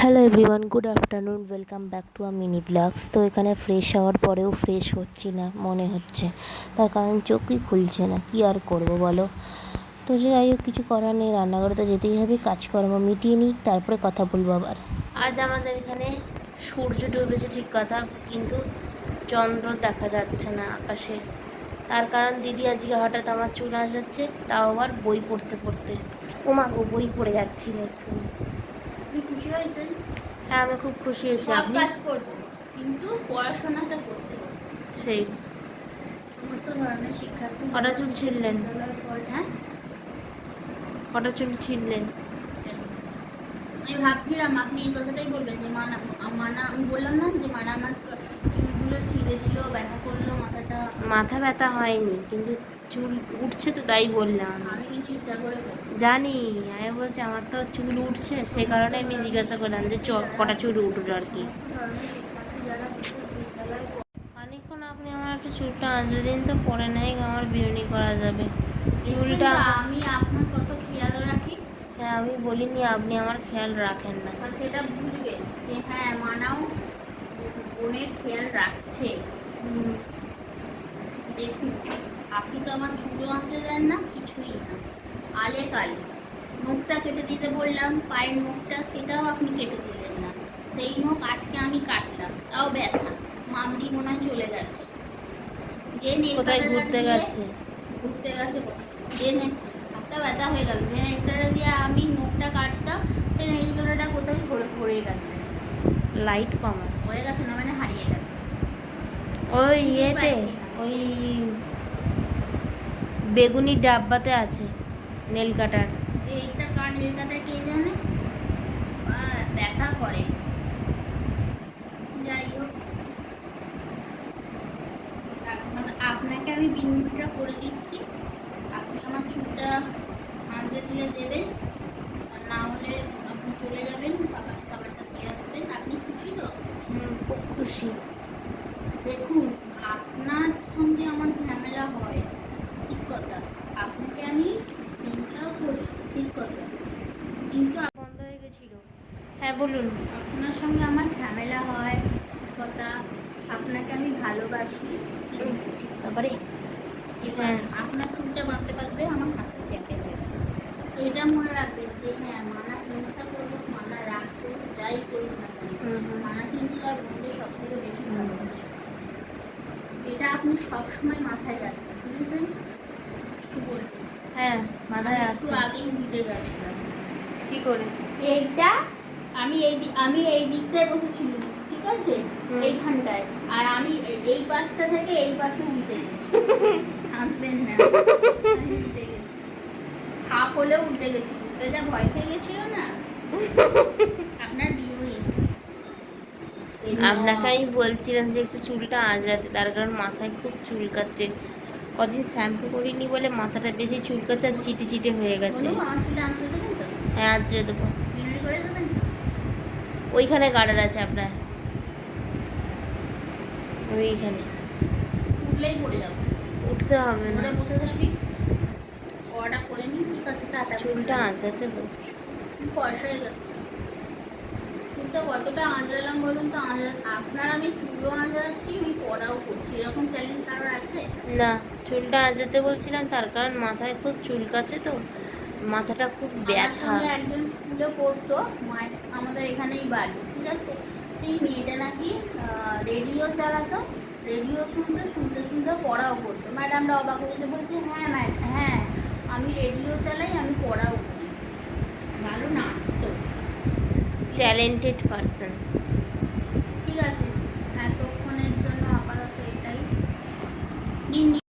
Hello everyone good afternoon welcome back to a mini vlogs তো এখানে fresh হওয়ার পরেও ফ্রেশ হচ্ছি না মনে হচ্ছে। তার কারণ চোখই খুলছে না কি আর করব বলো? তো যাই হোক কিছু করার নেই রান্নাঘরে তো যেতেই হবে কাজকর্ম মিটিয়ে নিই তারপরে কথা বলব আবার। আজ আমাদের এখানে সূর্য ডুবেছে ঠিক কথা কিন্তু চন্দ্র দেখা যাচ্ছে না আকাশে। তার কারণ দিদি আজকে হঠাৎ আমার চুল আসাচ্ছে তাও আবার বই পড়তে পড়তে। ও মা বই পড়ে যাচ্ছিল একটু আপনি খুশি হয়েছেন? হ্যাঁ আমি খুব খুশি হয়েছি। সব আপনি? কাজ করব কিন্তু পড়াশোনাটা করতে হবে। সেই। সমস্ত ধরনের শিক্ষা কটা চুল ছিঁড়লেন। হ্যাঁ? কটা চুল ছিঁড়লেন। আমি ভাবছিলাম আপনি এই কথাটাই বলবেন যে মানা মানা আমি বললাম না যে মানা আমার চুলগুলো ছিঁড়ে দিল ব্যথা করল মাথাটা মাথা ব্যথা হয়নি কিন্তু চুল উঠছে তো তাই বললাম। জানি আমি বলছি আমার তো চুল উঠছে সে কারণে আমি জিজ্ঞাসা করলাম যে কটা চুল উঠল আর কি। অনেকক্ষণ আপনি আমার একটা চুলটা আঁচড়ে দিন তো পরে নাই আমার বিরুনি করা যাবে। চুলটা আমি আপনার কত খেয়াল রাখি। হ্যাঁ আমি বলিনি আপনি আমার খেয়াল রাখেন না। সেটা বুঝবে যে হ্যাঁ মানাও বোনের খেয়াল রাখছে। দেখুন। আপনি তো আমার চুলো আঁচড়ে দেন না কিছুই না। আলে কালে নখটা কেটে দিতে বললাম পায়ের নখটা সেটাও আপনি কেটে দিলেন না। সেই নখ আজকে আমি কাটলাম তাও ব্যথা মামদি মনে হয় চলে গেছে। যে কোথায় ঘুরতে গেছে? ঘুরতে গেছে যে হাতটা ব্যথা হয়ে গেল যে নেলকাটা দিয়ে আমি নখটা কাটতাম সেই নেলকাটাটা কোথায় পড়ে পড়ে গেছে? লাইট কম আছে। পড়ে গেছে না মানে হারিয়ে গেছে। ওই ইয়েতে ওই বেগুনি ডাব্বাতে আছে নেল কাটার। এইটা কার নেলকাটা কে জানে? ব্যথা করে। যাই হোক। আপনাকে আমি বিনটা করে দিচ্ছি। আপনি আমার চুলটা আনতে দিলে দেবেন। আর না হলে আপনি চলে যাবেন বাবাকে খাবারটা দিয়ে আসবেন। আপনি খুশি তো? খুব খুশি। দেখুন আপনার সঙ্গে আমার ঝামেলা হয় ঠিক কথা আপনাকে আমি হিংসাও করি ঠিক কথা কিন্তু বন্ধ হয়ে গেছিল। হ্যাঁ বলুন। আপনার সঙ্গে আমার ঝামেলা হয় কথা। আপনাকে আমি ভালোবাসি। তারপরে? এবার হ্যাঁ। আপনার চুলটা বাঁধতে বাঁধতে আমার হাতে চেপে। তো এটা মনে রাখবেন যে হ্যাঁ মানা হিংসা করুক মানা রাগ করুক যাই করুক না। মানা কিন্তু আর বন্ধু সব থেকে বেশি ভালোবাসে। এটা আপনি সবসময় মাথায় রাখবেন বুঝেছেন? কিছু বলবেন। হ্যাঁ মাথায় একটু আছে আগেই ভুলে গেছিলাম। কি করে? এইটা আমি এই আমি এই দিকটায় বসেছিলাম ঠিক আছে? এইখানটায়। আর আমি এই- পাশটা থেকে এই পাশে উল্টে গেছি। হাসবেন না। উল্টে গেছি। হাফ হলেও উল্টে গেছি। উল্টে যা ভয় পেয়ে গেছিল না? আপনার বিনুনি আপনাকে আমি বলছিলাম যে একটু চুলটা আঁচড়াতে তার কারণ মাথায় খুব চুলকাচ্ছে কদিন শ্যাম্পু করিনি বলে মাথাটা বেশি চুলকাচ্ছে আর চিটে চিটে হয়ে গেছে। চুলে হ্যাঁ আঁচড়ে দেবো। ওইখানে গার্ডার আছে আপনার। ওইখানে। উঠলেই পড়ে যাব। উঠতে হবে না। বসে থাকি অর্ডার করে নিই ঠিক আছে টাটা চুলটা আঁচড়াতে বলছি ফর্সা হয়ে গেছে। চুলটা কতটা আঁচড়ালাম বলুন তো? আঁচড়া আপনার আমি চুলও আঁচড়াচ্ছি আমি পড়াও করছি। এরকম ট্যালেন্ট কারোর আছে? না চুলটা আঁচড়াতে বলছিলাম তার কারণ মাথায় খুব চুলকাচ্ছে তো। মাথাটা খুব ব্যথা। একজন স্কুলে পড়তো মায়ের আমাদের এখানেই বাড়ি ঠিক আছে? সেই মেয়েটা নাকি রেডিও চালাতো রেডিও শুনতে শুনতে শুনতে পড়াও করতো। ম্যাডামরা অবাক হয়ে যেতে বলছে হ্যাঁ ম্যাডাম হ্যাঁ আমি রেডিও চালাই আমি পড়াও করি। ভালো নাচতো। Talented person